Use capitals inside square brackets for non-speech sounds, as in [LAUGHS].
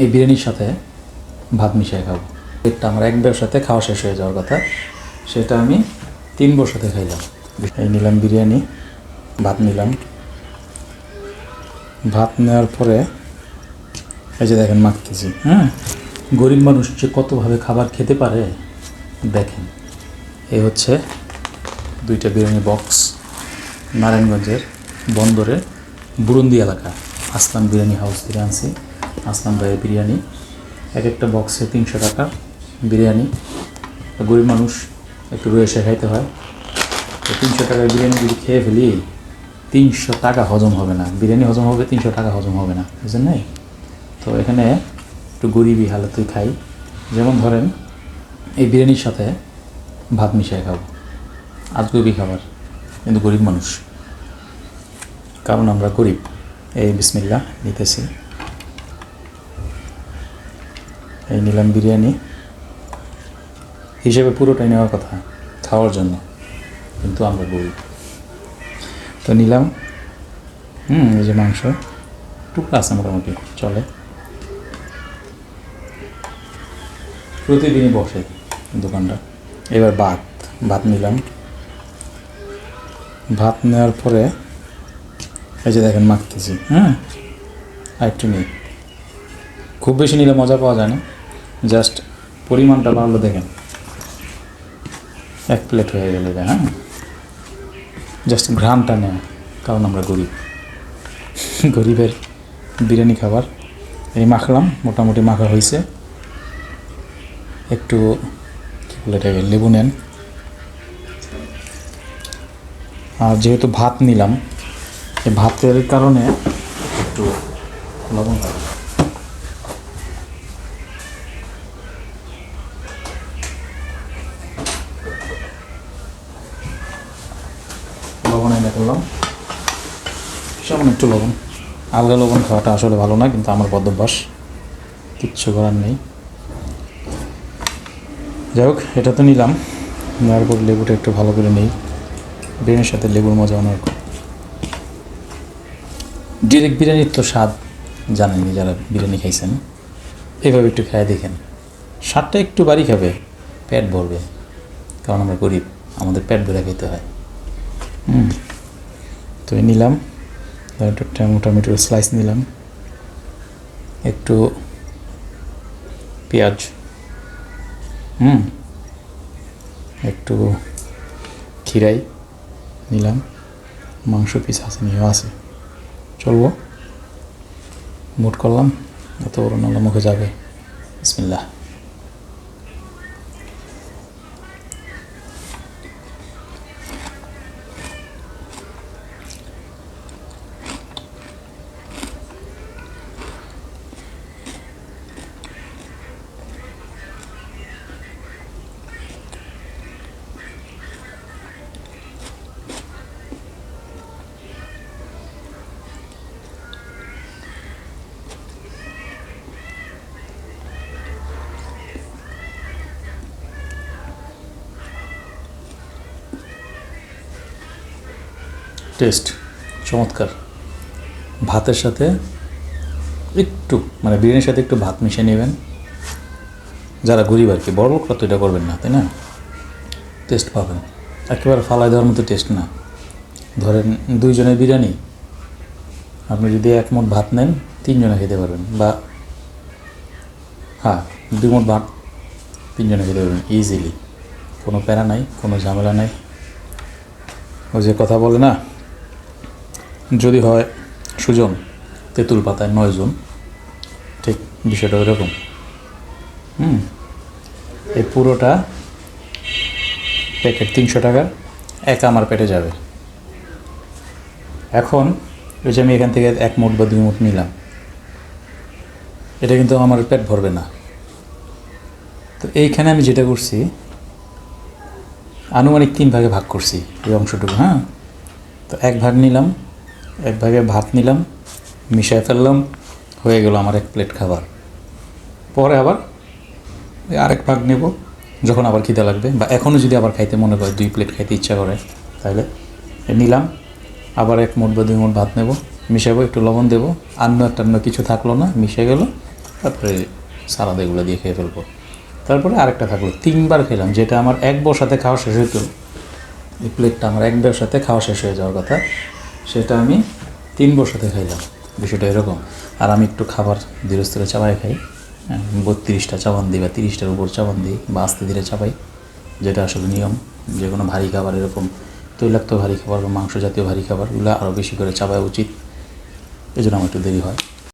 এই বিরিয়ানির সাথে ভাত মিশিয়ে খাব। পেটটা আমার এক ব্যবসাতে খাওয়া শেষ হয়ে যাওয়ার কথা। সেটা আমি তিন বছরতে খাইলাম। এই নিলাম বিরিয়ানি, ভাত নিলাম। ভাত নেওয়ার পরে এই যে দেখেন মাখতেছি হ্যাঁ? গরিব মানুষ যে কতভাবে খাবার খেতে পারে, দেখেন। এই হচ্ছে দুইটা বিরিয়ানি বক্স নারায়ণগঞ্জের বন্দরে বুরুন্দি এলাকা। আসলাম বিরিয়ানি হাউস থেকে আনছি। আসলাম ভাইয়ের বিরিয়ানি। এক একটা বক্সে তিনশো টাকা বিরিয়ানি। গরিব মানুষ একটু রয়েছে খাইতে হয়। তো তিনশো টাকার বিরিয়ানি যদি খেয়ে ফেলি, তিনশো টাকা হজম হবে না। বিরিয়ানি হজম হবে, তিনশো টাকা হজম হবে না। বুঝলেন নাই? তো এখানে একটু গরিবই হালাতুই খাই। যেমন ধরেন, এই বিরিয়ানির সাথে ভাত মিশিয়ে খাব। আজগুবি খাবার, কিন্তু গরিব মানুষ। কারণ আমরা গরিব। এই বিসমিল্লা নিতেছি। এই নিলাম বিরিয়ানি। হিসেবে পুরোটাই নেওয়ার কথা, খাওয়ার জন্য। কিন্তু আমরা গরিব তো নিলাম। হুম, এই যে মাংস। টুকরা আছে মোটামুটি, চলে। প্রতিদিনই বসে দোকানটা। এবার ভাত ভাত নিলাম। ভাত নেওয়ার পরে, এই যে দেখেন, মাখতেছি হ্যাঁ আর একটু নেই। খুব বেশি নিলে মজা পাওয়া যায় না। জাস্ট পরিমাণটা বাড়লো দেখেন। এক প্লেট হয়ে গেল এটা হ্যাঁ? জাস্ট ঘ্রামটা নেয় কারণ আমরা গরিব। [LAUGHS] গরিবের বিরিয়ানি খাবার। এই মাখলাম, মোটামুটি মাখা হয়েছে। একটু, কী বলে এটাকে, লেবু নেন। আর যেহেতু ভাত নিলাম, এই ভাতের কারণে একটু লবণ লবণ করলাম। সামান্য একটু লবণ। আলগা লবণ খাওয়াটা আসলে ভালো না, কিন্তু আমার বদ্ধভ্যাস কিচ্ছু করার নেই। যাই হোক, এটা তো নিলাম। নেওয়ার পর লেবুটা একটু ভালো করে নেই। বিরিয়ানির সাথে লেবুর মজা অন্যরকম। ডিরেক্ট বিরিয়ানির তো স্বাদ জানেননি যারা বিরিয়ানি খাইছেন। এভাবে একটু খেয়ে দেখেন। স্বাদটা একটু বাড়ি খাবে, পেট ভরবে। কারণ আমরা গরিব, আমাদের পেট ভরে খেতে হয়। হুম। তো নিলাম। টমেটোর স্লাইস নিলাম। একটু পেঁয়াজ। হুম। একটু খিরাই নিলাম। মাংস পিস আছে, নিয়েও আছে। চলবো। মুট করলাম। এত বড় নালা মুখে যাবে। বিসমিল্লাহ। টেস্ট, চমৎকার। ভাতের সাথে একটু মানে বিরিয়ানির সাথে একটু ভাত মিশিয়ে নেবেন। যারা গরিব আর কি বড় লোকরা তো এটা করবেন না, তাই না? টেস্ট পাবেন। একেবারে ফালাই দেওয়ার মতো টেস্ট না। ধরেন দুইজনের বিরিয়ানি, আপনি যদি এক মুঠ ভাত নেন, তিনজনে খেতে পারবেন। বা হ্যাঁ দুই মুঠ ভাত, তিনজনে খেতে পারবেন ইজিলি কোনো প্যারা নাই, কোনো ঝামেলা নাই। ও যে কথা বলে না যদি হয় সুজন, তেঁতুল পাতায় নয় জন। ঠিক বিষয়টা ওইরকম। হুম? এই পুরোটা প্যাকেট তিনশো টাকা, একা আমার পেটে যাবে। এখন ওই যে আমি এখান থেকে এক মুঠ বা দুই মুঠ নিলাম, এটা কিন্তু আমার পেট ভরবে না। তো এইখানে আমি যেটা করছি, আনুমানিক তিন ভাগে ভাগ করছি এই অংশটুকু হ্যাঁ? তো এক ভাগ নিলাম এক ভাগে ভাত নিলাম, মিশায় ফেললাম, হয়ে গেল আমার এক প্লেট খাবার। পরে আবার আরেক ভাগ নেব, যখন আবার খিদে লাগবে, বা এখনও যদি আবার খাইতে মনে করে দুই প্লেট খাইতে ইচ্ছা করে, তাহলে নিলাম। আবার এক মুঠ বা দুই মুঠ ভাত নেব, মিশাবো, একটু লবণ দেবো একটা অন্য কিছু থাকল না, মিশে গেল, তারপরে সালাদ এগুলো দিয়ে খেয়ে ফেলব। তারপরে আরেকটা থাকল, তিনবার খেলাম, যেটা আমার এক বসাতে খাওয়া শেষ হতো এই প্লেটটা আমার এক বসাতে খাওয়া শেষ হয়ে যাওয়ার কথা। সেটা আমি তিন বসাতে খাইলাম। বিষয়টা এরকম। আর আমি একটু খাবার ধীরস্থিরে চাপাই খাই। হ্যাঁ, বত্রিশটা চাবান দিই বা তিরিশটার উপর চাবান দিই বা আস্তে ধীরে চাপাই যেটা আসলে নিয়ম। যে কোনো ভারী খাবার এরকম। তৈলাক্ত ভারী খাবার বা মাংস জাতীয় ভারী খাবারগুলো আরও বেশি করে চাপায় উচিত। এই জন্য আমার একটু দেরি হয়।